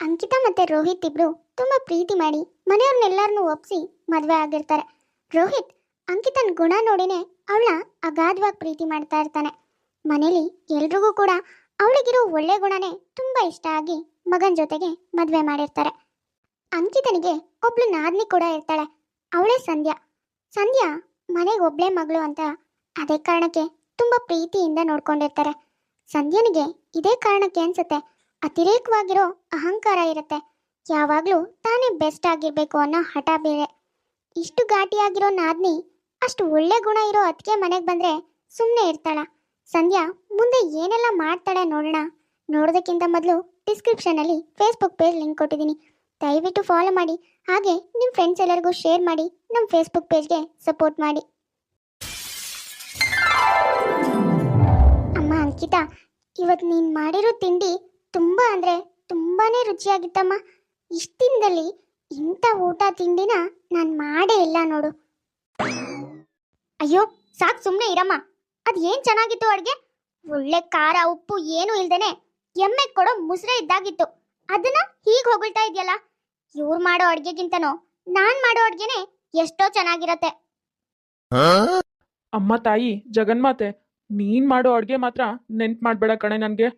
ಅಂಕಿತಾ ಮತ್ತೆ ರೋಹಿತ್ ಇಬ್ರು ತುಂಬಾ ಪ್ರೀತಿ ಮಾಡಿ ಮನೆಯವ್ರನ್ನೆಲ್ಲರನ್ನೂ ಒಪ್ಸಿ ಮದುವೆ ಆಗಿರ್ತಾರೆ. ರೋಹಿತ್, ಅಂಕಿತನ್ ಗುಣ ನೋಡಿನೇ ಅವಳ ಅಗಾಧವಾಗಿ ಪ್ರೀತಿ ಮಾಡ್ತಾ ಇರ್ತಾನೆ. ಮನೇಲಿ ಎಲ್ರಿಗೂ ಕೂಡ ಅವಳಿಗಿರೋ ಒಳ್ಳೆ ಗುಣನೇ ತುಂಬಾ ಇಷ್ಟ ಆಗಿ ಮಗನ ಜೊತೆಗೆ ಮದುವೆ ಮಾಡಿರ್ತಾರೆ. ಅಂಕಿತನಿಗೆ ಒಬ್ಳು ನಾದ್ನಿ ಕೂಡ ಇರ್ತಾಳೆ. ಅವಳೇ ಸಂಧ್ಯಾ. ಸಂಧ್ಯಾ ಮನೆಗೆ ಒಬ್ಳೆ ಮಗಳು ಅಂತ ಅದೇ ಕಾರಣಕ್ಕೆ ತುಂಬಾ ಪ್ರೀತಿಯಿಂದ ನೋಡ್ಕೊಂಡಿರ್ತಾರೆ. ಸಂಧ್ಯನಿಗೆ ಇದೇ ಕಾರಣಕ್ಕೆ ಅನ್ಸುತ್ತೆ ಅತಿರೇಕವಾಗಿರೋ ಅಹಂಕಾರ ಇರುತ್ತೆ. ಯಾವಾಗಲೂ ತಾನೇ ಬೆಸ್ಟ್ ಆಗಿರಬೇಕು ಅನ್ನೋ ಹಠ ಬೇರೆ. ಇಷ್ಟು ಘಾಟಿಯಾಗಿರೋ ನಾದ್ನಿ, ಅಷ್ಟು ಒಳ್ಳೆ ಗುಣ ಇರೋ ಅತ್ತಿಗೆ ಮನೆಗೆ ಬಂದ್ರೆ ಸುಮ್ಮನೆ ಇರ್ತಾಳ. ಸಂಧ್ಯಾ ಮುಂದೆ ಏನೆಲ್ಲ ಮಾಡ್ತಾಳೆ ನೋಡೋಣ. ನೋಡೋದಕ್ಕಿಂತ ಮೊದಲು ಡಿಸ್ಕ್ರಿಪ್ಷನಲ್ಲಿ ಫೇಸ್ಬುಕ್ ಪೇಜ್ ಲಿಂಕ್ ಕೊಟ್ಟಿದ್ದೀನಿ. ದಯವಿಟ್ಟು ಫಾಲೋ ಮಾಡಿ. ಹಾಗೆ ನಿಮ್ಮ ಫ್ರೆಂಡ್ಸ್ ಎಲ್ಲರಿಗೂ ಶೇರ್ ಮಾಡಿ ನಮ್ಮ ಫೇಸ್ಬುಕ್ ಪೇಜ್ಗೆ ಸಪೋರ್ಟ್ ಮಾಡಿ. ಅಮ್ಮ ಅಂಕಿತಾ ಇವತ್ತು ನೀನು ಮಾಡಿರೋ ತಿಂಡಿ ತುಂಬ ಅಂದ್ರೆ ತುಂಬಾನೇ ರುಚಿಯಾಗಿತ್ತಮ್ಮ. ಇಷ್ಟಿಂದಲ್ಲಿ ಇಂಥ ಊಟ ತಿಂಡಿನ ನಾನು ಮಾಡೇ ಇಲ್ಲ ನೋಡು. ಅಯ್ಯೋ ಸಾಕು ಸುಮ್ಮನೆ ಇರಮ್ಮ. ಅದು ಏನು ಚೆನ್ನಾಗಿತ್ತು ಅಡುಗೆ? ಒಳ್ಳೆ ಖಾರ ಉಪ್ಪು ಏನೂ ಇಲ್ದೇನೆ ಎಮ್ಮೆ ಕೊಡೋ ಮುಸ್ರೆ ಇದ್ದಾಗಿತ್ತು. ಅದನ್ನ ಹೀಗೆ ಹೊಗಳ್ತಾ ಇದೆಯಲ್ಲ? ಇವ್ರು ಮಾಡೋ ಅಡುಗೆಗಿಂತನೋ ನಾನು ಮಾಡೋ ಅಡುಗೆನೇ ಎಷ್ಟೋ ಚೆನ್ನಾಗಿರತ್ತೆ. ಅಮ್ಮ ತಾಯಿ ಜಗನ್ಮಾತೆ ನೀನ್ ಮಾಡೋ ಅಡ್ಗೆ ಮಾತ್ರ ನೆನ್ಪ್ ಮಾಡ್ಬೇಡ ಕಣೆ ನನ್ಗೆ.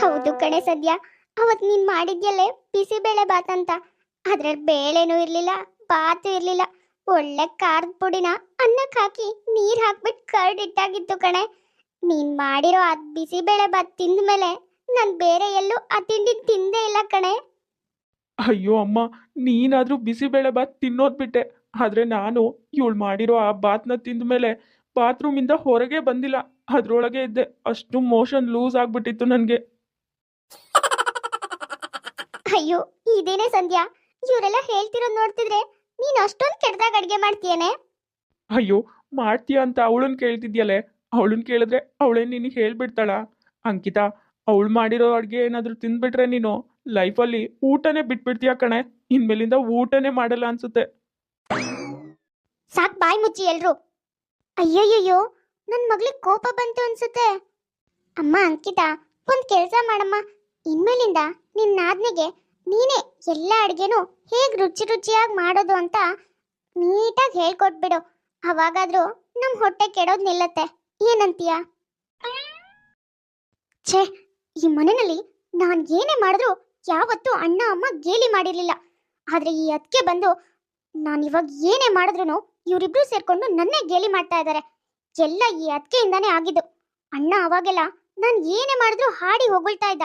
ಹೌದು ಕಣೆ ಸದ್ಯ. ಅವತ್ ನೀನ್ ಮಾಡಿದ್ಯಲ್ಲೇ ಬಿಸಿಬೇಳೆ ಬಾತ್ ಅಂತ. ಅದ್ರಲ್ಲಿ ಬೇಳೆನೂ ಇರ್ಲಿಲ್ಲ, ಬಾತು ಇರ್ಲಿಲ್ಲ. ಒಳ್ಳೆ ಖಾರದ ಪುಡಿನ ಅನ್ನಕ್ಕೆ ಹಾಕಿ ನೀರ್ ಹಾಕ್ಬಿಟ್ಟು ಕರ್ಡ್ ಇಟ್ಟಾಗಿತ್ತು ಕಣೆ. ನೀನ್ ಮಾಡಿರೋ ಅದ್ ಬಿಸಿಬೇಳೆ ಬಾತ್ ತಿಂದ ಮೇಲೆ ನಾನ್ ಬೇರೆ ಎಲ್ಲೂ ಆ ತಿಂಡಿ ತಿಂದೇ ಇಲ್ಲ ಕಣೆ. ಅಯ್ಯೋ ಅಮ್ಮ, ನೀನಾದ್ರೂ ಬಿಸಿಬೇಳೆ ಬಾತ್ ತಿನ್ನೋದ್ ಬಿಟ್ಟೆ. ಆದ್ರೆ ನಾನು ಇವಳು ಮಾಡಿರೋ ಆ ಬಾತ್ನ ತಿಂದ ಮೇಲೆ ಬಾತ್ರೂಮಿಂದ ಹೊರಗೆ ಬಂದಿಲ್ಲ. ಅದ್ರೊಳಗೆ ಇದ್ದೆ. ಅಷ್ಟು ಮೋಷನ್ ಲೂಸ್ ಆಗ್ಬಿಟ್ಟಿತ್ತು ನನಗೆ. ಅಯ್ಯೋ ಇದೇನೆ ಸಂಧ್ಯಾ? ಇವರೆಲ್ಲ ಹೇಳ್ತಿರೋದ್ ನೋಡ್ತಿದ್ರೆ ನೀನ್ ಅಷ್ಟೊಂದ್ ಕೆಟ್ಟದಾಗ ಅಡ್ಗೆ ಮಾಡ್ತೀಯನೆ? ಅಯ್ಯೋ ಮಾಡ್ತೀಯ ಅಂತ ಅವಳನ್ ಕೇಳ್ತಿದ್ಯಲೆ? ಅವಳನ್ ಕೇಳಿದ್ರೆ ಅವಳೇ ನಿನಗೆ ಹೇಳ್ಬಿಡ್ತಾಳ? ಅಂಕಿತಾ ಅವಳು ಮಾಡಿರೋ ಅಡ್ಗೆ ಏನಾದ್ರೂ ತಿಂದ್ಬಿಟ್ರೆ ನೀನು? ಲೈಫಲ್ಲಿ ಊಟನೇ ಬಿಟ್ಬಿಡ್ತೀಯ ಕಣೆ? ಇನ್ಮೇಲಿಂದ ಊಟನೇ ಮಾಡಲ್ಲ ಅನ್ಸುತ್ತೆ. ಸಾಕ್ ಬಾಯ್ ಮುಚ್ಚಿ ಎಲ್ರು. ಅಯ್ಯಯ್ಯೋ ನನ್ ಮಗಳಿಗೆ ಕೋಪ ಬಂತು ಅನ್ಸುತ್ತೆ. ಅಮ್ಮ, ಅಂಕಿತಾ, ಒಂದ್ ಕೆಲ್ಸ ಮಾಡಮ್ಮ. ಇನ್ಮೇಲಿಂದ ನಿನ್ನ ಆಜ್ಞೆಗೆ ನೀನೇ ಎಲ್ಲ ಅಡ್ಗೆನು ಹೇಗ್ ರುಚಿ ರುಚಿಯಾಗಿ ಮಾಡೋದು ಅಂತ ನೀಟಾಗಿ ಹೇಳ್ಕೊಟ್ಬಿಡು. ಅವಾಗಾದ್ರೂ ನಮ್ ಹೊಟ್ಟೆ ಕೆಡೋದ್ ನಿಲ್ಲತ್ತೆ. ಏನಂತೀಯ? ಛೇ, ಈ ಮನೆಯಲ್ಲಿ ನಾನ್ ಏನೇ ಮಾಡಿದ್ರು ಯಾವತ್ತೂ ಅಣ್ಣ, ಅಮ್ಮ ಗೇಲಿ ಮಾಡಿರ್ಲಿಲ್ಲ. ಆದ್ರೆ ಈ ಅದಕ್ಕೆ ಬಂದು ನಾನು ಇವಾಗ ಏನೇ ಮಾಡಿದ್ರು ಇವರಿಬ್ರು ಸೇರ್ಕೊಂಡು ನನ್ನೇ ಗೇಲಿ ಮಾಡ್ತಾ ಇದ್ದಾರೆ ಎಲ್ಲ ಈ ಅದ್ಕೆಯಿಂದಾನೇ ಆಗಿದ್ದು. ಅಣ್ಣ ಅವಾಗೆಲ್ಲ ನಾನು ಏನೇ ಮಾಡಿದ್ರು ಹಾಡಿ ಹೊಗಳ್ತಾ ಇದ್ದ.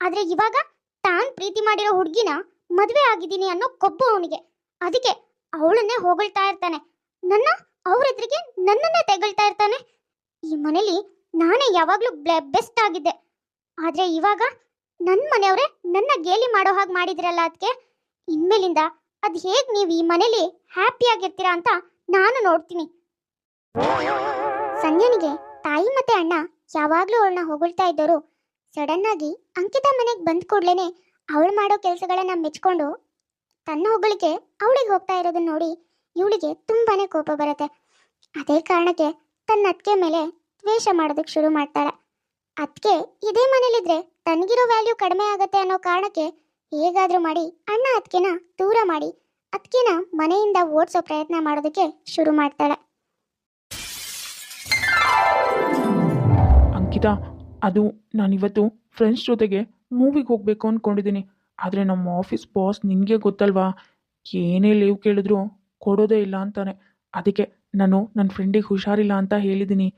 ಆದ್ರೆ ಇವಾಗ ತಾನ್ ಪ್ರೀತಿ ಮಾಡಿರೋ ಹುಡುಗಿನ ಮದ್ವೆ ಆಗಿದ್ದೀನಿ ಅನ್ನೋ ಕೊಬ್ಬು ಅವನಿಗೆ. ಅದಕ್ಕೆ ಅವಳನ್ನೇ ಹೊಗಳ್ತಾ ಇರ್ತಾನೆ. ನನ್ನ ಅವ್ರ ಎದುರಿಗೆ ನನ್ನನ್ನೇ ತೆಗಳ್ತಾ ಇರ್ತಾನೆ. ಈ ಮನೇಲಿ ನಾನೇ ಯಾವಾಗ್ಲೂ ಬೆಸ್ಟ್ ಆಗಿದ್ದೆ. ಆದ್ರೆ ಇವಾಗ ನನ್ನ ಮನೆಯವರೇ ನನ್ನ ಗೇಲಿ ಮಾಡೋ ಹಾಗೆ ಮಾಡಿದ್ರಲ್ಲ ಅದಕ್ಕೆ ಇನ್ಮೇಲಿಂದ ಅದ್ ಹೇಗ್ ನೀವು ಈ ಮನೇಲಿ ಹ್ಯಾಪಿ ಆಗಿರ್ತೀರಾ ಅಂತ ನಾನು ನೋಡ್ತೀನಿ. ಸಂಜನಿಗೆ ತಾಯಿ ಮತ್ತೆ ಅಣ್ಣ ಯಾವಾಗ್ಲೂ ಅವಳನ್ನ ಹೊಗಳ್ತಾ ಇದ್ದರು. ಸಡನ್ ಆಗಿ ಅಂಕಿತ ಮನೆಗೆ ಬಂದ ಕೂಡ್ಲೇನೆ ಅವಳು ಮಾಡೋ ಕೆಲಸಗಳನ್ನ ಮೆಚ್ಕೊಂಡು ತನ್ನ ಹೊಗಳಿಕೆ ಅವಳಿಗೆ ಹೋಗ್ತಾ ಇರೋದನ್ನ ನೋಡಿ ಇವಳಿಗೆ ತುಂಬಾನೇ ಕೋಪ ಬರುತ್ತೆ. ಅದೇ ಕಾರಣಕ್ಕೆ ತನ್ನ ಅತ್ತಿಗೆ ಮೇಲೆ ದ್ವೇಷ ಮಾಡೋದಕ್ಕೆ ಶುರು ಮಾಡ್ತಾಳೆ. ಅದಕ್ಕೆ ಇದೇ ಮನೇಲಿದ್ರೆ ತನಗಿರೋ ವ್ಯಾಲ್ಯೂ ಕಡಿಮೆ ಆಗತ್ತೆ ಅನ್ನೋ ಕಾರಣಕ್ಕೆ ಹೇಗಾದ್ರೂ ಮಾಡಿ ಅಣ್ಣ ಅತ್ಕೆನ ದೂರ ಮಾಡಿ ಅತ್ಕೆನ ಮನೆಯಿಂದ ಓಡಿಸೋ ಪ್ರಯತ್ನ ಮಾಡೋದಕ್ಕೆ ಶುರು ಮಾಡ್ತಾಳೆ. ಅಂಕಿತಾ, ಅದು ನಾನಿವತ್ತು ಫ್ರೆಂಡ್ಸ್ ಜೊತೆಗೆ ಮೂವಿಗೆ ಹೋಗಬೇಕು ಅಂದ್ಕೊಂಡಿದ್ದೀನಿ ಆದರೆ ನಮ್ಮ ಆಫೀಸ್ ಬಾಸ್ ನಿನಗೆ ಗೊತ್ತಲ್ವಾ? ಏನೇ ಲೀವ್ ಕೇಳಿದ್ರು ಕೊಡೋದೇ ಇಲ್ಲ ಅಂತಾನೆ. ಅದಕ್ಕೆ ನಾನು ನನ್ನ ಫ್ರೆಂಡಿಗೆ ಹುಷಾರಿಲ್ಲ ಅಂತ ಹೇಳಿದ್ದೀನಿ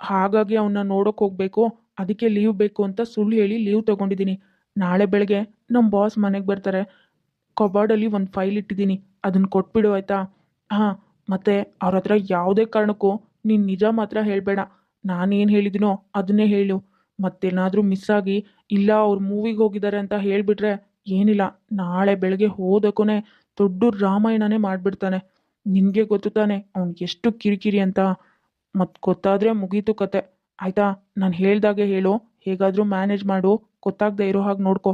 ಹಾಗಾಗಿ ಅವನ್ನ ನೋಡೋಕೆ ಹೋಗಬೇಕು, ಅದಕ್ಕೆ ಲೀವ್ ಬೇಕು ಅಂತ ಸುಳ್ಳು ಹೇಳಿ ಲೀವ್ ತೊಗೊಂಡಿದ್ದೀನಿ ನಾಳೆ ಬೆಳಗ್ಗೆ ನಮ್ಮ ಬಾಸ್ ಮನೆಗೆ ಬರ್ತಾರೆ. ಕಬಾರ್ಡಲ್ಲಿ ಒಂದು ಫೈಲ್ ಇಟ್ಟಿದ್ದೀನಿ. ಅದನ್ನು ಕೊಟ್ಬಿಡು ಆಯಿತಾ? ಹಾಂ, ಮತ್ತು ಅವ್ರ ಹತ್ರ ಯಾವುದೇ ಕಾರಣಕ್ಕೂ ನೀನು ನಿಜ ಮಾತ್ರ ಹೇಳಬೇಡ. ನಾನೇನು ಹೇಳಿದ್ದೀನೋ ಅದನ್ನೇ ಹೇಳು. ಮತ್ತೇನಾದರೂ ಮಿಸ್ ಆಗಿ ಇಲ್ಲ ಅವ್ರು ಮೂವಿಗೆ ಹೋಗಿದ್ದಾರೆ ಅಂತ ಹೇಳಿಬಿಟ್ರೆ ಏನಿಲ್ಲ. ನಾಳೆ ಬೆಳಗ್ಗೆ ಹೋದಕ್ಕೂ ದೊಡ್ಡ ರಾಮಾಯಣನೇ ಮಾಡಿಬಿಡ್ತಾನೆ. ನಿನಗೆ ಗೊತ್ತು ತಾನೆ ಅವ್ನಿಗೆ ಎಷ್ಟು ಕಿರಿಕಿರಿ ಅಂತ. ಮತ್ತು ಗೊತ್ತಾದರೆ ಮುಗೀತು ಕತೆ. ಆಯಿತಾ? ನಾನು ಹೇಳ್ದಾಗೆ ಹೇಳು. ಹೇಗಾದರೂ ಮ್ಯಾನೇಜ್ ಮಾಡು. ಗೊತ್ತಾಗದೆ ಇರೋ ಹಾಗೆ ನೋಡ್ಕೊ.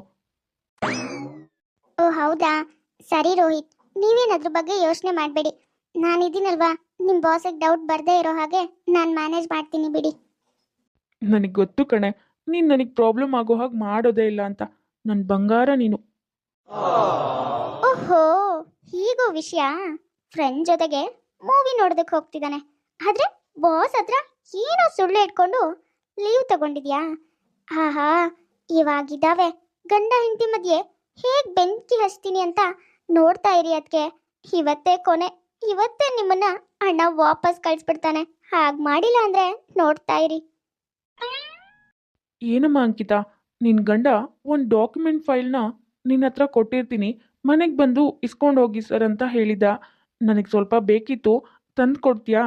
ಹೌದಾ? ಸರಿ ರೋಹಿತ್ ನೀವೇನದ್ರ ಬಗ್ಗೆ ಯೋಚನೆ ಮಾಡಬೇಡಿ. ನಾನಿದ್ದೀನಲ್ವಾ ನಿಮ್ಮ ಬಾಸಿಗೆ ಡೌಟ್ ಬರ್ದೇ ಇರೋ ಹಾಗೆ ನಾನು ಮ್ಯಾನೇಜ್ ಮಾಡ್ತೀನಿ ಬಿಡಿ. ನನಗೆ ಗೊತ್ತು ಕಣೆ ನೀನು ನನಗೆ ಪ್ರಾಬ್ಲಮ್ ಆಗೋ ಹಾಗೆ ಮಾಡೋದೇ ಇಲ್ಲ ಅಂತ. ನನ್ನ ಬಂಗಾರ ನೀನು. ಓಹೋ ಹೀಗೋ ವಿಷಯ? ಫ್ರೆಂಡ್ ಜೊತೆಗೆ ಮೂವಿ ನೋಡೋದಕ್ಕೆ ಹೋಗ್ತಿದ್ದಾನೆ ಆದ್ರೆ ಬಾಸ್ ಹತ್ರ ಏನೋ ಸುಳ್ಳು ಇಟ್ಕೊಂಡು ಲೀವ್ ತಗೊಂಡಿದ್ಯಾ? ಆಹಾ ಇವಾಗಿದ್ದಾವೆ. ಗಂಡ ಹೆಂಡತಿ ಮಧ್ಯೆ ಹೇಗ್ ಬೆಂಕಿ ಹಚ್ತೀನಿ ಅಂತ ನೋಡ್ತಾ ಇರಿ ಅದಕ್ಕೆ ಇವತ್ತೇ ಕೊನೆ ಇವತ್ತೇ ನಿಮ್ಮನ್ನ ಅಣ್ಣ ವಾಪಸ್ ಕಳಿಸ್ಬಿಡ್ತಾನೆ. ಹಾಗ್ ಮಾಡಿಲ್ಲ ಅಂದ್ರೆ ನೋಡ್ತಾ ಇರಿ. ಏನಮ್ಮ ಅಂಕಿತ ನಿನ್ನ ಗಂಡ ಒಂದು ಡಾಕ್ಯುಮೆಂಟ್ ಫೈಲ್ನ ನಿನ್ನ ಹತ್ರ ಕೊಟ್ಟಿರ್ತೀನಿ. ಮನೆಗೆ ಬಂದು ಇಸ್ಕೊಂಡು ಹೋಗಿ ಸರ್ ಅಂತ ಹೇಳಿದ. ನನಗೆ ಸ್ವಲ್ಪ ಬೇಕಿತ್ತು ತಂದು ಕೊಡ್ತೀಯಾ?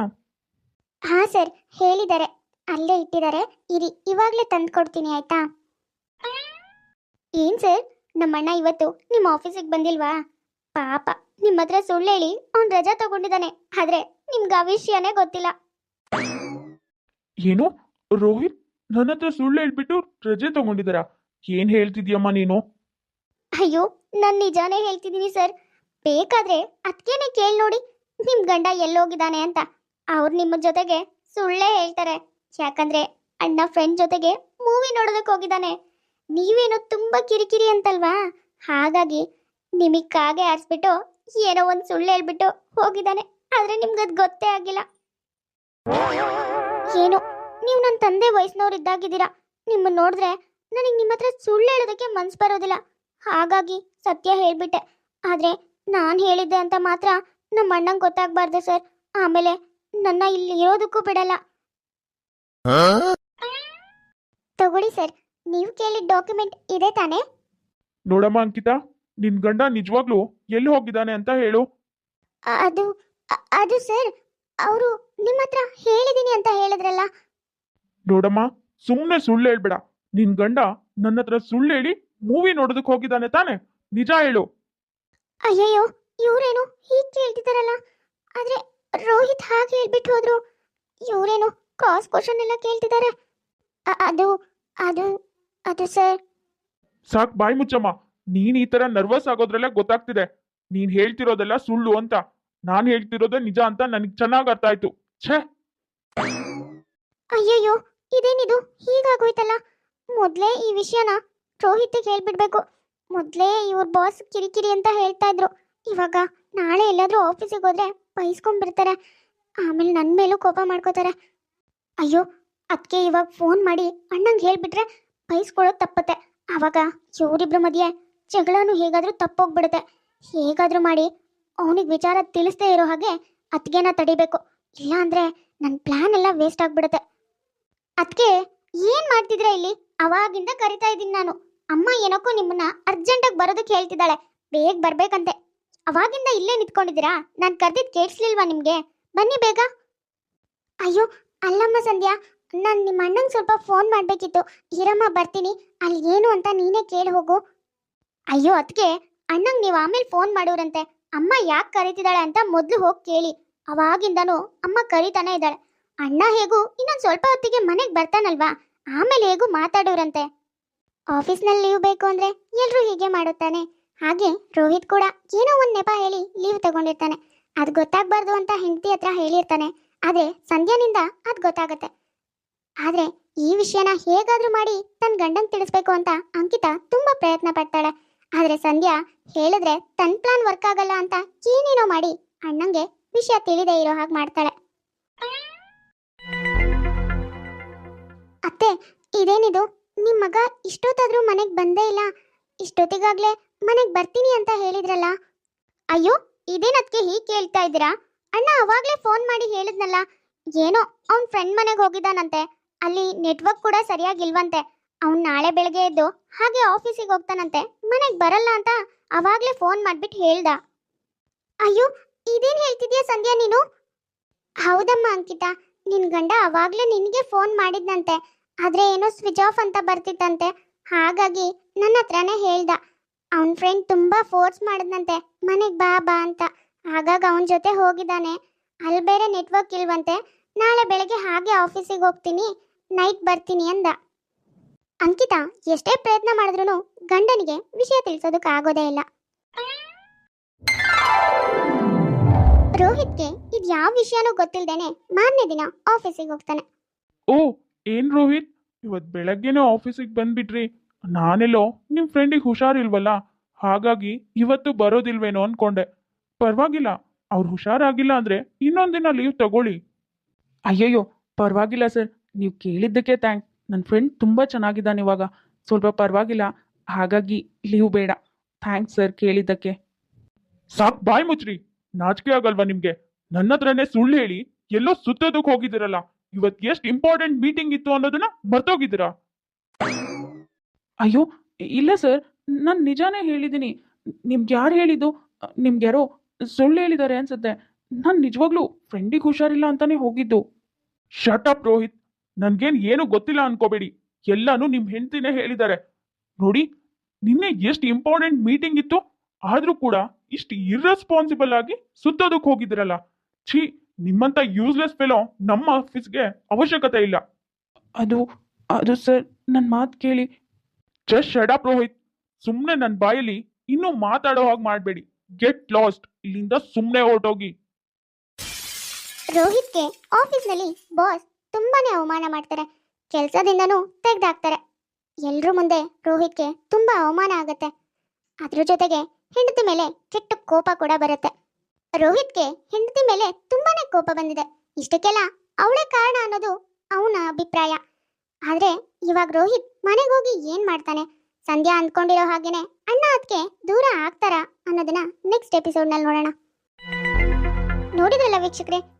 ಹಾ ಸರ್ ಹೇಳಿದ್ದಾರೆ. ಅಲ್ಲೇ ಇಟ್ಟಿದ್ದಾರೆ. ಇರಿ ಇವಾಗಲೇ ತಂದು ಕೊಡ್ತೀನಿ ಆಯ್ತಾ? ಏನ್ ಸರ್? ನಮ್ಮಣ್ಣ ಇವತ್ತು ನಿಮ್ಮ ಆಫೀಸಿಗೆ ಬಂದಿಲ್ವಾ? ಪಾಪ ನಿಮ್ಮ ಹತ್ರ ಸುಳ್ಳು ಹೇಳಿ ಅವ್ನು ರಜಾ ತಗೊಂಡಿದ್ದಾನೆ. ಆದ್ರೆ ನಿಮ್ಗೆ ಆ ವಿಷಯನೇ ಗೊತ್ತಿಲ್ಲ. ಏನು? ರೋಹಿತ್ ನನ್ನ ಹತ್ರ ಸುಳ್ಳು ಹೇಳ್ಬಿಟ್ಟು ರಜೆ ತಗೊಂಡಿದಾರ ಏನ್ ಹೇಳ್ತಿದ್ಯಮ್ಮ ನೀನು? ಅಯ್ಯೋ ನಾನು ನಿಜಾನೇ ಹೇಳ್ತಿದ್ದೀನಿ ಸರ್. ಬೇಕಾದ್ರೆ ಅದಕ್ಕೇನೆ ಕೇಳಿ ನೋಡಿ ನಿಮ್ ಗಂಡ ಎಲ್ಲೋಗಿದ್ದಾನೆ ಅಂತ. ಅವ್ರು ನಿಮ್ಮ ಜೊತೆಗೆ ಸುಳ್ಳೇ ಹೇಳ್ತಾರೆ. ಯಾಕಂದ್ರೆ ಅಣ್ಣ ಫ್ರೆಂಡ್ ಜೊತೆಗೆ ಮೂವಿ ನೋಡೋದಕ್ಕೆ ಹೋಗಿದ್ದಾನೆ ನೀವೇನೋ ತುಂಬಾ ಕಿರಿಕಿರಿ ಅಂತಲ್ವಾ? ಹಾಗಾಗಿ ನಿಮಗೆ ಕಾಗೆ ಆರಿಸ್ಬಿಟ್ಟು ಏನೋ ಒಂದು ಸುಳ್ಳು ಹೇಳ್ಬಿಟ್ಟು ಹೋಗಿದ್ದಾನೆ. ಆದ್ರೆ ನಿಮ್ಗೆ ಅದು ಗೊತ್ತೇ ಆಗಿಲ್ಲ. ಏನು? ನೀವು ನನ್ನ ತಂದೆ ವಯಸ್ಸಿನವ್ರು ಇದ್ದಾಗಿದ್ದೀರಾ? ನಿಮ್ಮನ್ನ ನೋಡಿದ್ರೆ ನನಗೆ ನಿಮ್ಮ ಹತ್ರ ಸುಳ್ಳು ಹೇಳೋದಕ್ಕೆ ಮನ್ಸು ಬರೋದಿಲ್ಲ. ಹಾಗಾಗಿ ಸತ್ಯ ಹೇಳ್ಬಿಟ್ಟೆ. ಆದ್ರೆ ನಾನು ಹೇಳಿದ್ದೆ ಅಂತ ಮಾತ್ರ ನಮ್ಮ ಅಣ್ಣಂಗೆ ಗೊತ್ತಾಗ್ಬಾರ್ದು ಸರ್. ಆಮೇಲೆ ನನ್ನ ಇಲ್ಲಿ ಇರೋದಕ್ಕೂ ಬಿಡಲ್ಲ ತಗೊಳ್ಳಿ ಸರ್. ನೀವು ಕೇಳಿದ ಡಾಕ್ಯುಮೆಂಟ್ ಇದೆ ತಾನೆ? ನೋಡಮ್ಮ ಅಂಕಿತಾ ನಿನ್ ಗಂಡ ನಿಜವಾಗ್ಲೂ ಎಲ್ಲಿ ಹೋಗಿದ್ದಾನೆ ಅಂತ ಹೇಳು. ಅದು ಅ- ಅದು ಸರ್ ಅವರು ನಿಮ್ಮ ಹತ್ರ ಹೇಳಿದೀನಿ ಅಂತ ಹೇಳಿದ್ರಲ್ಲ. ನೋಡಮ್ಮ ಸುಮ್ಮನೆ ಸುಳ್ಳು ಹೇಳ್ಬೇಡ. ನಿನ್ ಗಂಡ ನನ್ನ ಹತ್ರ ಸುಳ್ಳು ಹೇಳಿ ಮೂವಿ ನೋಡೋದಕ್ಕೆ ಹೋಗಿದ್ದಾನೆ ತಾನೆ? ನಿಜ ಹೇಳು. ಅಯ್ಯಯ್ಯೋ ಇವ್ರೇನು ಹೀಗೆ ಕೇಳ್ತಿದಾರಲ್ಲ ಆದ್ರೆ ರೋಹಿತ್ ಹಾಗೆ ಹೇಳ್ಬಿಟ್ಟು ಹೋದ್ರು. ಇವರೇನು ಕ್ರಾಸ್ ಕ್ವಶನ್ ಎಲ್ಲ ಕೇಳ್ತಿದಾರೆ ಅ- ಅದು ಅದು ಅದು ಸರ್. ಸಾಕ್ ಬಾಯ್ ಮುಚ್ಚಮ್ಮ. ನೀನ್ ಈ ತರ ನರ್ವಸ್ ಆಗೋದ್ರಲ್ಲ ಗೊತ್ತಾಗ್ತಿದೆ. ನೀನ್ ಹೇಳ್ತಿರೋದೆಲ್ಲ ಸುಳ್ಳು ಅಂತ. ನಾನ್ ಹೇಳ್ತಿರೋದೇ ನಿಜ ಅಂತ ನನಗ್ ಚೆನ್ನಾಗ್ ಅರ್ಥ ಆಯ್ತು. ಛೇ! ಅಯ್ಯಯ್ಯೋ ಇದೇನಿದು? ಹೀಗಾಗೋಯ್ತಲ್ಲ? ಮೊದಲೇ ಈ ವಿಷಯನ ರೋಹಿತ್ಗೆ ಹೇಳ್ಬಿಡ್ಬೇಕು. ಮೊದಲೇ ಇವ್ರ ಬಾಸ್ ಕಿರಿಕಿರಿ ಅಂತ ಹೇಳ್ತಾ ಇದ್ರು. ಇವಾಗ ನಾಳೆ ಎಲ್ಲಾದ್ರೂ ಆಫೀಸಿಗೆ ಹೋದ್ರೆ ಬೈಸ್ಕೊಂಡ್ಬಿಡ್ತಾರೆ. ಆಮೇಲೆ ನನ್ನ ಮೇಲೂ ಕೋಪ ಮಾಡ್ಕೋತಾರೆ. ಅಯ್ಯೋ ಅದಕ್ಕೆ ಇವಾಗ ಫೋನ್ ಮಾಡಿ ಅಣ್ಣಂಗೆ ಹೇಳ್ಬಿಟ್ರೆ ಬೈಸ್ಕೊಳ್ಳೋದು ತಪ್ಪತ್ತೆ. ಆವಾಗ ಇವರಿಬ್ರ ಮಧ್ಯೆ ಜಗಳನು ಹೇಗಾದರೂ ತಪ್ಪೋಗ್ಬಿಡುತ್ತೆ. ಹೇಗಾದರೂ ಮಾಡಿ ಅವನಿಗೆ ವಿಚಾರ ತಿಳಿಸ್ದೇ ಇರೋ ಹಾಗೆ ಅತ್ಗೆನ ತಡಿಬೇಕು. ಇಲ್ಲ ನನ್ನ ಪ್ಲಾನ್ ಎಲ್ಲ ವೇಸ್ಟ್ ಆಗ್ಬಿಡುತ್ತೆ. ಅದಕ್ಕೆ ಏನ್ ಮಾಡ್ತಿದ್ರ ಇಲ್ಲಿ? ಅವಾಗಿಂದ ಕರಿತಾ ಇದ್ದೀನಿ ನಾನು. ಅಮ್ಮ ಏನಕ್ಕೋ ನಿಮ್ಮನ್ನ ಅರ್ಜೆಂಟಾಗಿ ಬರೋದಕ್ಕೆ ಹೇಳ್ತಿದ್ದಾಳೆ. ಬೇಗ ಬರ್ಬೇಕಂತೆ. ಅವಾಗಿಂದ ಇಲ್ಲೇ ನಿಂತ್ಕೊಂಡಿದ್ದೀರಾ? ನಾನು ಕರೆದಿದ್ದು ಕೇಳಿಸ್ಲಿಲ್ವಾ ನಿಮಗೆ? ಬನ್ನಿ ಬೇಗ. ಅಯ್ಯೋ, ಅಲ್ಲಮ್ಮ ಸಂಧ್ಯಾ. ನಾನು ನಿಮ್ಮ ಅಣ್ಣಂಗೆ ಸ್ವಲ್ಪ ಫೋನ್ ಮಾಡಬೇಕಿತ್ತು. ಇರಮ್ಮ ಬರ್ತೀನಿ. ಅಲ್ಲಿ ಏನು ಅಂತ ನೀನೇ ಕೇಳಿ ಹೋಗು. ಅಯ್ಯೋ ಅದಕ್ಕೆ ಅಣ್ಣಂಗೆ ನೀವು ಆಮೇಲೆ ಫೋನ್ ಮಾಡೋರಂತೆ. ಅಮ್ಮ ಯಾಕೆ ಕರೀತಿದ್ದಾಳೆ ಅಂತ ಮೊದಲು ಹೋಗಿ ಕೇಳಿ. ಅವಾಗಿಂದನೂ ಅಮ್ಮ ಕರಿತಾನೆ ಇದ್ದಾಳೆ. ಅಣ್ಣ ಹೇಗೂ ಇನ್ನೊಂದು ಸ್ವಲ್ಪ ಹೊತ್ತಿಗೆ ಮನೆಗೆ ಬರ್ತಾನಲ್ವಾ? ಆಮೇಲೆ ಹೇಗೂ ಮಾತಾಡೋರಂತೆ. ಆಫೀಸ್ನಲ್ಲಿ ಲೀವ್ ಬೇಕು ಅಂದರೆ ಎಲ್ಲರೂ ಹೀಗೆ ಮಾಡುತ್ತಾನೆ. ಹಾಗೆ ರೋಹಿತ್ ಕೂಡ ಏನೋ ಒಂದು ನೆಪ ಹೇಳಿ ಲೀವ್ ತಗೊಂಡಿರ್ತಾನೆ. ಅದು ಗೊತ್ತಾಗಬಾರ್ದು ಅಂತ ಹೆಂಡತಿ ಹತ್ರ ಹೇಳಿರ್ತಾನೆ. ಆದ್ರೆ ಸಂಧ್ಯಾನಿಂದ ಅದು ಗೊತ್ತಾಗತ್ತೆ. ಆದ್ರೆ ಈ ವಿಷಯನ ಹೇಗಾದ್ರೂ ಮಾಡಿ ತನ್ನ ಗಂಡನ್ ತಿಳಿಸ್ಬೇಕು ಅಂತ ಅಂಕಿತಾ ತುಂಬಾ ಪ್ರಯತ್ನ ಪಡ್ತಾಳೆ. ಆದ್ರೆ ಸಂಧ್ಯಾ ಹೇಳಿದ್ರೆ ತನ್ನ ಪ್ಲಾನ್ ವರ್ಕ್ ಆಗಲ್ಲ ಅಂತ ಏನೇನೋ ಮಾಡಿ ಅಣ್ಣಂಗೆ ವಿಷಯ ತಿಳಿದೇ ಇರೋ ಹಾಗೆ ಮಾಡ್ತಾಳೆ. ಅತ್ತೆ, ಇದೇನಿದು? ನಿಮ್ ಮಗ ಇಷ್ಟೊತ್ತಾದ್ರೂ ಮನೆಗ್ ಬಂದೇ ಇಲ್ಲ. ಇಷ್ಟೊತ್ತಿಗಾಗ್ಲೆ ಮನೆಗ್ ಬರ್ತೀನಿ ಅಂತ ಹೇಳಿದ್ರಲ್ಲ. ಅಯ್ಯೋ ಇದೇನದ್ಕೆ ಹೀಗೆ ಕೇಳ್ತಾ ಇದ್ದೀರಾ? ಅಣ್ಣ ಅವಾಗ್ಲೇ ಫೋನ್ ಮಾಡಿ ಹೇಳಿದ್ನಲ್ಲ. ಏನೋ ಅವ್ನ್ ಫ್ರೆಂಡ್ ಮನೆಗೆ ಹೋಗಿದ್ದಾನಂತೆ. ಅಲ್ಲಿ ನೆಟ್ವರ್ಕ್ ಕೂಡ ಸರಿಯಾಗಿಲ್ವಂತೆ ಅವ್ನು ನಾಳೆ ಬೆಳಗ್ಗೆ ಎದ್ದು ಹಾಗೆ ಆಫೀಸಿಗೆ ಹೋಗ್ತಾನಂತೆ. ಮನೆಗೆ ಬರಲ್ಲ ಅಂತ ಅವಾಗಲೇ ಫೋನ್ ಮಾಡಿಬಿಟ್ಟು ಹೇಳ್ದ. ಅಯ್ಯೋ, ಇದೇನು ಹೇಳ್ತಿದ್ಯಾ ಸಂಧ್ಯಾ ನೀನು? ಹೌದಮ್ಮ ಅಂಕಿತಾ, ನಿನ್ ಗಂಡ ಅವಾಗ್ಲೇ ನಿನಗೆ ಫೋನ್ ಮಾಡಿದ್ನಂತೆ. ಆದ್ರೆ ಏನೋ ಸ್ವಿಚ್ ಆಫ್ ಅಂತ ಬರ್ತಿತ್ತಂತೆ. ಹಾಗಾಗಿ ನನ್ನ ಹತ್ರನೇ ಹೇಳ್ದ. ಅವನ ಫ್ರೆಂಡ್ ತುಂಬಾ ಫೋರ್ಸ್ ಮಾಡಿದ್ನಂತೆ. ಮನೆಗೆ ಬಾ ಬಾ ಅಂತ. ಹಾಗಾಗಿ ಅವನ ಜೊತೆ ಹೋಗಿದ್ದಾನೆ. ಅಲ್ಲಿ ಬೇರೆ ನೆಟ್ವರ್ಕ್ ಇಲ್ವಂತೆ. ನಾಳೆ ಬೆಳಗ್ಗೆ ಹಾಗೆ ಆಫೀಸಿಗೆ ಹೋಗ್ತೀನಿ. ನೈಟ್ ಬರ್ತೀನಿ ಅಂದ. ಅಂಕಿತಾ ಎಷ್ಟೇ ಪ್ರಯತ್ನ ಮಾಡಿದ್ರು ಗಂಡನಿಗೆ ವಿಷಯ ತಿಳಿಸೋದಕ್ಕೆ ಆಗೋದೇ ಇಲ್ಲ. ರೋಹಿತ್ಗೆ ಇದು ಯಾವ ವಿಷಯನೂ ಗೊತ್ತಿಲ್ಲದೇನೆ ಮಾರನೇ ದಿನ ಆಫೀಸಿಗೆ ಹೋಗ್ತಾನೆ. ಓ, ಏನ್ ರೋಹಿತ್? ಇವತ್ ಬೆಳಗ್ಗೆನೇ ಆಫೀಸಿಗೆ ಬಂದ್ಬಿಟ್ರಿ. ನಾನೆಲ್ಲೋ ನಿಮ್ ಫ್ರೆಂಡಿಗೆ ಹುಷಾರಿಲ್ವಲ್ಲ? ಹಾಗಾಗಿ ಇವತ್ತು ಬರೋದಿಲ್ವೇನೋ ಅನ್ಕೊಂಡೆ. ಪರವಾಗಿಲ್ಲ, ಅವ್ರು ಹುಷಾರಾಗಿಲ್ಲ ಅಂದ್ರೆ ಇನ್ನೊಂದಿನ ಲೀವ್ ತಗೊಳ್ಳಿ. ಅಯ್ಯಯ್ಯೋ, ಪರವಾಗಿಲ್ಲ ಸರ್. ನೀವು ಕೇಳಿದ್ದಕ್ಕೆ ಥ್ಯಾಂಕ್ ನನ್ನ ಫ್ರೆಂಡ್ ತುಂಬ ಚೆನ್ನಾಗಿದ್ದಾನೆ ಇವಾಗ. ಸ್ವಲ್ಪ ಪರವಾಗಿಲ್ಲ, ಹಾಗಾಗಿ ಲೀವ್ ಬೇಡ. ಥ್ಯಾಂಕ್ಸ್ ಸರ್ ಕೇಳಿದ್ದಕ್ಕೆ. ಸಾಕ್, ಬಾಯ್ ಮುಚ್ರಿ. ನಾಚಿಕೆ ಆಗಲ್ವಾ ನಿಮ್ಗೆ? ನನ್ನ ಹತ್ರನೇ ಸುಳ್ಳು ಹೇಳಿ, ಎಲ್ಲೋ ಸುತ್ತೋದಕ್ಕೆ ಹೋಗಿದ್ದೀರಲ್ಲ. ಇವತ್ತು ಎಷ್ಟು ಇಂಪಾರ್ಟೆಂಟ್ ಮೀಟಿಂಗ್ ಇತ್ತು ಅನ್ನೋದನ್ನ ಮರ್ತೋಗಿದ್ದೀರಾ? ಅಯ್ಯೋ, ಇಲ್ಲ ಸರ್ ನಾನು ನಿಜಾನೇ ಹೇಳಿದ್ದೀನಿ ನಿಮ್ಗೆ ಯಾರು ಹೇಳಿದ್ದು? ನಿಮ್ಗೆ ಯಾರೋ ಸುಳ್ಳು ಹೇಳಿದ್ದಾರೆ ಅನ್ಸುತ್ತೆ. ನಾನು ನಿಜವಾಗ್ಲೂ ಫ್ರೆಂಡಿಗೆ ಹುಷಾರಿಲ್ಲ ಅಂತಾನೆ ಹೋಗಿದ್ದು. ಶಟ್ ಅಪ್ ರೋಹಿತ್ ನನ್ಗೇನ್ ಏನು ಗೊತ್ತಿಲ್ಲ ಅನ್ಕೋಬೇಡಿ. ಎಲ್ಲಾನು ನಿಮ್ ಹೆಂಡತಿನೇ ಹೇಳಿದ್ದಾರೆ. ನೋಡಿ ನಿನ್ನೆ ಎಷ್ಟು ಇಂಪಾರ್ಟೆಂಟ್ ಮೀಟಿಂಗ್ ಇತ್ತು ಆದ್ರೂ ಕೂಡ ಇಷ್ಟು ಇರ್ರೆಸ್ಪಾನ್ಸಿಬಲ್ ಆಗಿ ಸುತ್ತೋದಕ್ಕೆ ಹೋಗಿದ್ರಲ್ಲ. ಛೀ ನಿಮ್ಮಂತ ಯೂಸ್ಲೆಸ್ ಫೆಲೋ ನಮ್ಮ ಆಫೀಸ್ಗೆ ಅವಶ್ಯಕತೆ ಇಲ್ಲ. ಅದು ಅದು ಸರ್ ನನ್ನ ಮಾತು ಕೇಳಿ. ಜಸ್ಟ್ ಶಟ್ ಅಪ್ ರೋಹಿತ್ ಸುಮ್ಮನೆ ನನ್ನ ಬಾಯಲ್ಲಿ ಇನ್ನೂ ಮಾತಾಡೋ ಹಾಗೆ ಮಾಡಬೇಡಿ. ಗೆಟ್ ಲಾಸ್ಟ್ ಇಲ್ಲಿಂದ ಸುಮ್ಮನೆ ಹೊರಟೋಗಿ. ರೋಹಿತ್ಗೆ ಆಫೀಸ್ನಲ್ಲಿ ಬಾಸ್ ತುಂಬಾನೇ ಅವಮಾನ ಮಾಡ್ತಾರೆ. ಕೆಲಸದಿಂದನೂ ತೆಗ್ದಾಕ್ತಾರೆ. ಎಲ್ರ ಮುಂದೆ ರೋಹಿತ್ಗೆ ತುಂಬಾ ಅವಮಾನ ಆಗುತ್ತೆ. ಅದ್ರ ಜೊತೆಗೆ ಹೆಂಡತಿ ಮೇಲೆ ಕೆಟ್ಟ ಕೋಪ ಕೂಡ ಬರುತ್ತೆ. ರೋಹಿತ್ಗೆ ಹೆಂಡತಿ ಮೇಲೆ ತುಂಬಾನೇ ಕೋಪ ಬಂದಿದೆ. ಇಷ್ಟಕ್ಕೆಲ್ಲ ಅವಳೇ ಕಾರಣ ಅನ್ನೋದು ಅವನ ಅಭಿಪ್ರಾಯ. ಆದ್ರೆ ಇವಾಗ ರೋಹಿತ್ ಮನೆಗೆ ಹೋಗಿ ಏನ್ ಮಾಡ್ತಾನೆ? ಸಂಧ್ಯಾ ಅಂದ್ಕೊಂಡಿರೋ ಹಾಗೇನೆ ಅಣ್ಣ ಅದಕ್ಕೆ ದೂರ ಆಗ್ತಾರ ಅನ್ನೋದನ್ನ ನೆಕ್ಸ್ಟ್ ಎಪಿಸೋಡ್ನಲ್ಲಿ ನೋಡೋಣ. ನೋಡಿದ್ರಲ್ಲ ವೀಕ್ಷಕರೇ